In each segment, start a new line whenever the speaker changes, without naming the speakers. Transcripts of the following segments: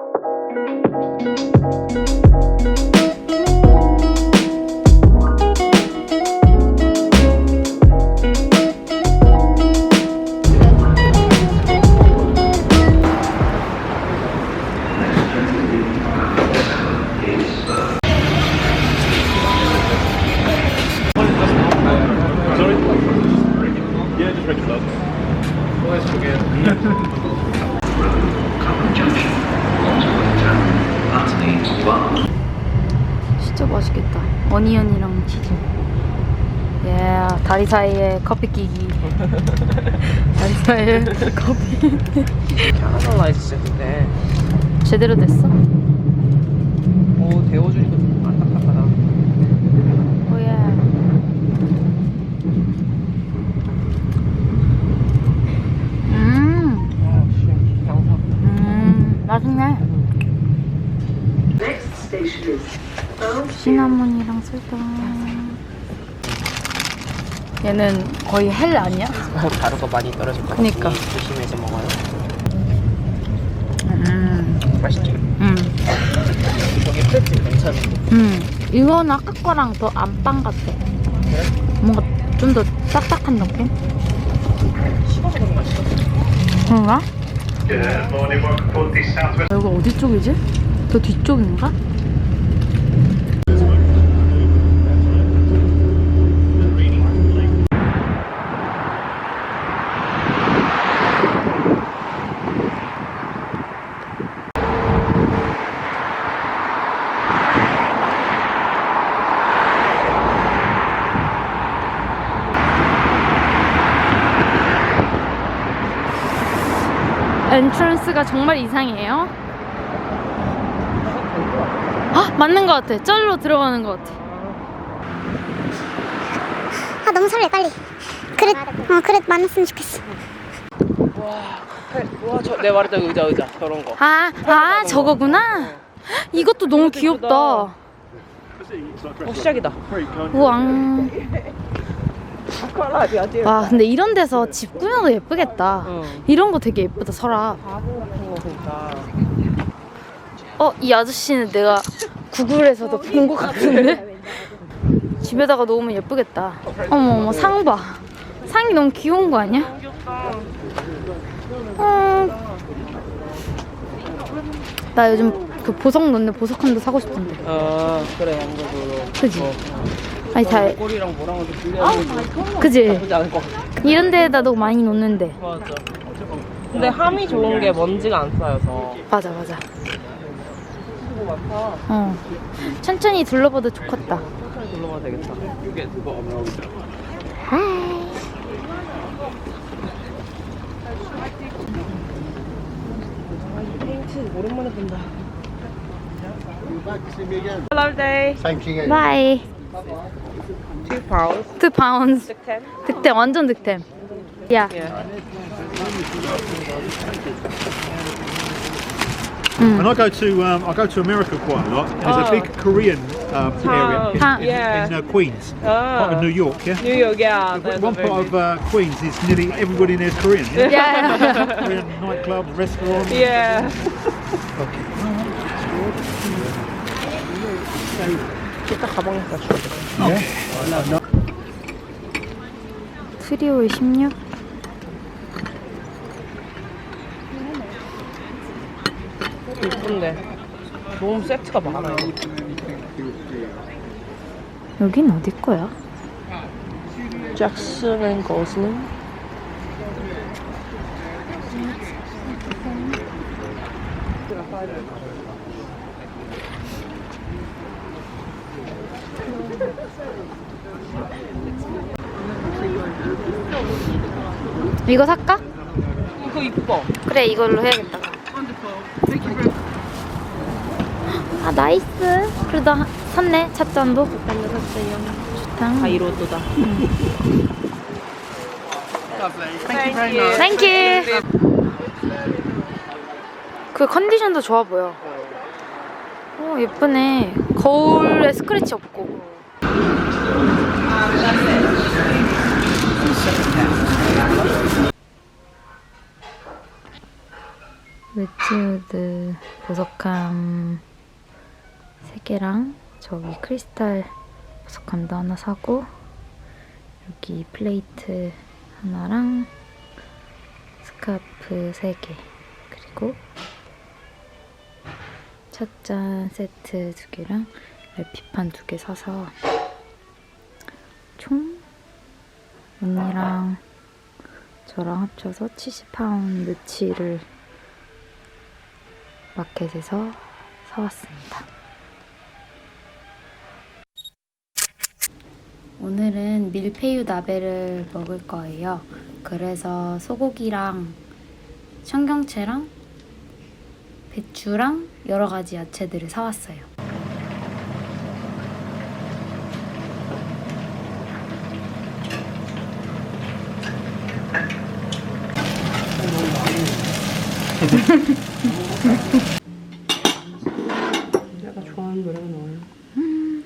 Thank you. 치즈. 예, 다리 사이에 커피 끼기. 다리 사이에 커피.
캐러멜라이즈 세트인데
제대로 됐어?
오 데워주니까 좀 안딱딱하다
오예. 음,
아 씨 양파
음, 맛있네. 시나몬이랑 설탕. 얘는 거의 헬 아니야?
가루가 많이 떨어질 것
그니까.
같으니 조심해서 먹어요
음,
맛있지?
음,
저기 프레츠 괜찮은데
음. 이건 아까 거랑 더 안빵 같아. 뭔가 좀 더 딱딱한 느낌?
식어서 그런 거 맛있어
그런가?
Good morning, welcome aboard the Southwest.
여기 어디 쪽이지? 더 뒤쪽인가? 엔트런스가 정말 이상해요. 아 맞는 것 같아. 쩔로 들어가는 것 같아.
아 너무 설레 빨리 그래 어 그래 만났으면 좋겠어
와저내 말했던 의자 의자 저런 거
아, 아 저거구나. 이것도 너무 귀엽다.
어, 시작이다
우왕. 와 근데 이런 데서 집 꾸며도 예쁘겠다.
응.
이런 거 되게 예쁘다 서랍.
보니까
어이 아저씨는 내가 구글에서도 본 것 같은데. 집에다가 놓으면 예쁘겠다. 어머 어머 상 봐. 상이 너무 귀여운 거 아니야? 어. 나 요즘 그 보석 넣는 보석함도 사고 싶던데.
아 그래 양쪽으로
그지?
어.
아니 다
꼬리랑 뭐랑은 좀 분리하는
그지?
나쁘지 않을 것 같아
이런 데에다 도 많이 놓는데.
맞아 근데 함이 좋은 게 먼지가 안 쌓여서
맞아 맞아.
많다
어. 천천히 둘러봐도 좋겠다.
천천히 둘러봐도 되겠다
하이.
페인트 오랜만에 본다 Hello day
바이.
Two pounds
투 파운드.
득템
득템 완전 득템. 야.
Yeah
And I go to um, I go to America quite a lot. There's
Oh.
a big Korean um, area in,
Town.
in,
Yeah.
in uh, Queens, part of New York. Yeah.
New York yeah there's a
One
very
part of uh, Queens is nearly everybody in there is Korean. Yeah?
야.
Korean nightclubs, restaurants.
Yeah 이따 가방에 갖다 줘.
트리오의 16.
예쁜데. 너무 세트가 많아요.
여긴 어디 거야?
잭슨 앤 거슬링
이거 살까?
이거 이뻐
그래 이걸로 해야겠다. 아 나이스. 그래도 하- 샀네 찻잔도. 좋다.
바이로도다
땡큐. 그 컨디션도 좋아 보여. 오 예쁘네. 거울에 스크래치 없고. 웨치우드 보석함 3개랑 저기 크리스탈 보석함도 하나 사고 여기 플레이트 하나랑 스카프 3개 그리고 찻잔 세트 2개랑 LP판 2개 사서 총 언니랑 저랑 합쳐서 70파운드치를 마켓에서 사왔습니다. 오늘은 밀푀유 나베를 먹을 거예요. 그래서 소고기랑 청경채랑 배추랑 여러 가지 야채들을 사왔어요.
내가 좋아하는 노래가 나와요. 음.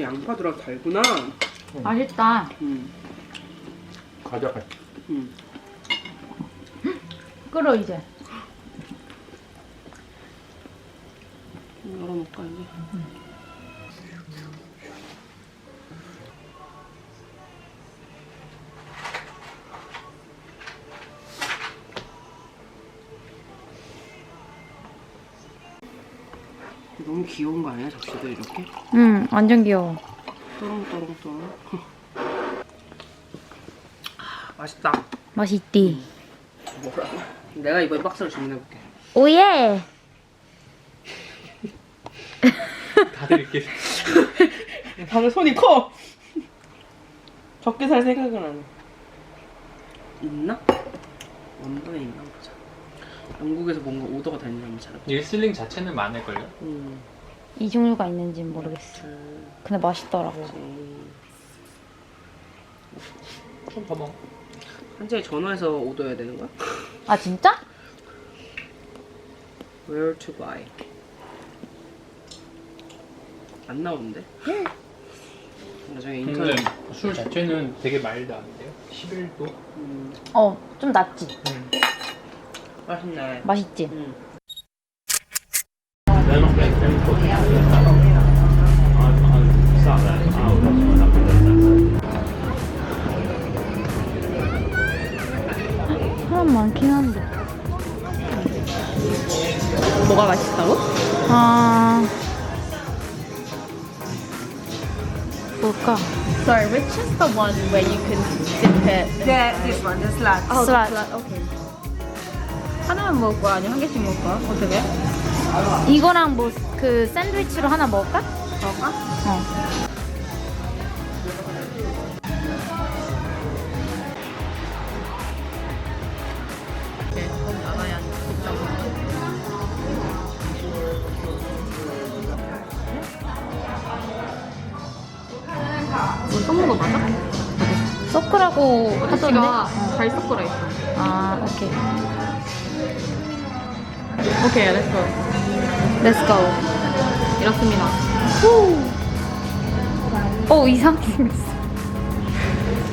양파 들어 달구나.
맛있다.
음.
가져가.
음.
끓어 이제.
열어놓을까 이제. 너무 귀여운 거 아니야 접시들 이렇게?
응, 완전 귀여워.
또롱또롱또롱. 아, 맛있다.
맛있디.
뭐라고? 내가 이번에 박스를 주문해볼게.
오예.
다들 이렇게
다들 손이 커. 적게 살 생각은 안 해. 있나? 원본에 있나 보자. 영국에서 뭔가 오더가 됐는지 한번 찾아봐.
일슬링 자체는 많을걸요?
음.
이 종류가 있는지 모르겠어. 근데 맛있더라고.
좀더 먹어.
한재에 전화해서 오더해야 되는 거야?
아 진짜?
Where to buy? 안 나오는데? 나중에
근데
인터넷.
술 자체는 되게 마일드한데요? 11도?
음,
어, 좀 낫지.
음.
맛있네.
맛있지.
음.
Is the one where you can dip it?
Yeah, this one, the slat.
Oh,
Slat.
the slat. Okay. 하나만 먹을 거야? 아니면 한 개씩 먹을 거야? 어떻게?
이거랑 뭐 그 샌드위치로 하나 먹을까?
먹을까?
어.
이거 섞는 거 맞아?
서클하고 하던데?
아저씨가 잘 섞으라 했어.
아, 오케이.
오케이, 렛츠고.
Let's go.
이렇습니다.
어, 이상하게 생겼어.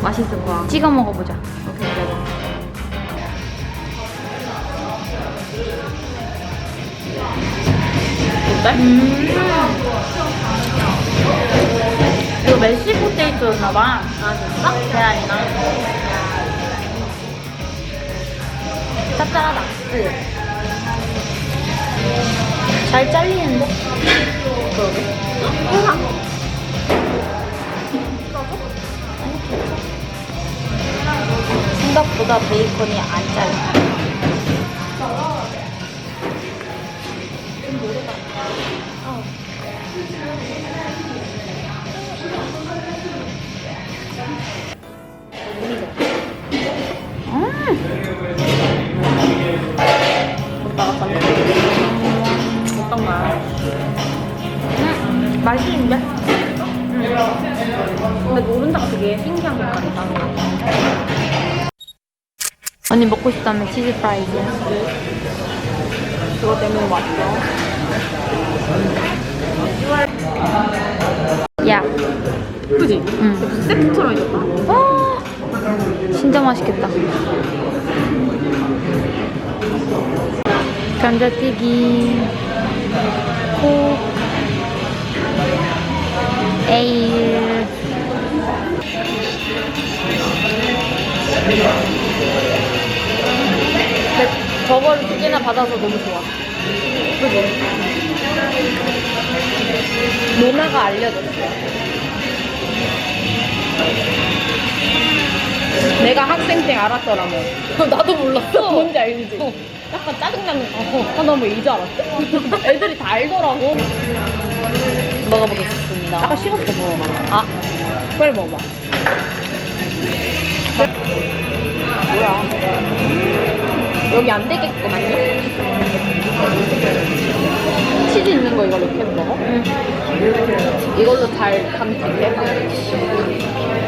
맛있을 거야.
찍어 먹어보자.
오케이, 먹어. 어때?
음. 메시 포테이토였나봐.
아, 진짜?
계란이랑. 짭짤하다. 그지? 잘 잘리는데? 생각보다 베이컨이 안 잘려. 언니 먹고 싶다면 치즈 프라이즈.
그거 때문에 왔어.
야,
그지?
응.
세트처럼 해줬다.
와, 진짜 맛있겠다. 감자튀김, 받아서 너무 좋아. 그지? 누나가 알려줬어.
내가 학생 때 알았더라면.
나도 몰랐어.
뭔지 알지? 약간 짜증나는 거. 아, 나왜 이제 알았지? 애들이 다 알더라고.
먹어보겠습니다.
아까 식었어, 먹어봐.
아,
빨리 먹어봐. 뭐야? 여기 안 되겠구만, 아니야? 치즈 있는 거 이걸로 이렇게 먹어? 이걸로 잘 감튀게 해봐.